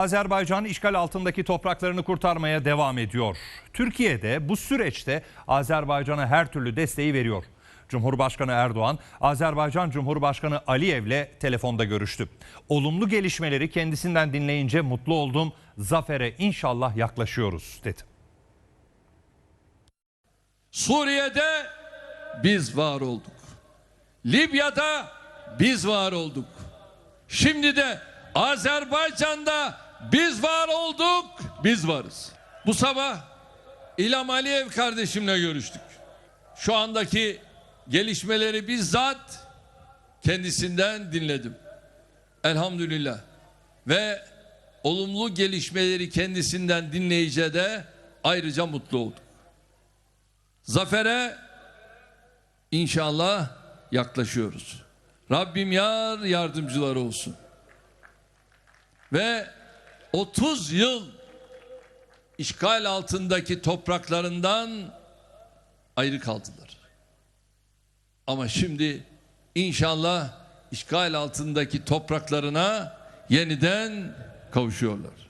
Azerbaycan işgal altındaki topraklarını kurtarmaya devam ediyor. Türkiye de bu süreçte Azerbaycan'a her türlü desteği veriyor. Cumhurbaşkanı Erdoğan, Azerbaycan Cumhurbaşkanı Aliyev'le telefonda görüştü. Olumlu gelişmeleri kendisinden dinleyince mutlu oldum. Zafere inşallah yaklaşıyoruz dedi. Suriye'de biz var olduk. Libya'da biz var olduk. Şimdi de Azerbaycan'da biz var olduk, biz varız. Bu sabah İlham Aliyev kardeşimle görüştük. Şu andaki gelişmeleri bizzat kendisinden dinledim. Elhamdülillah. Ve olumlu gelişmeleri kendisinden dinleyince de ayrıca mutlu olduk. Zafere inşallah yaklaşıyoruz. Rabbim yar yardımcıları olsun. Ve 30 yıl işgal altındaki topraklarından ayrı kaldılar. Ama şimdi inşallah işgal altındaki topraklarına yeniden kavuşuyorlar.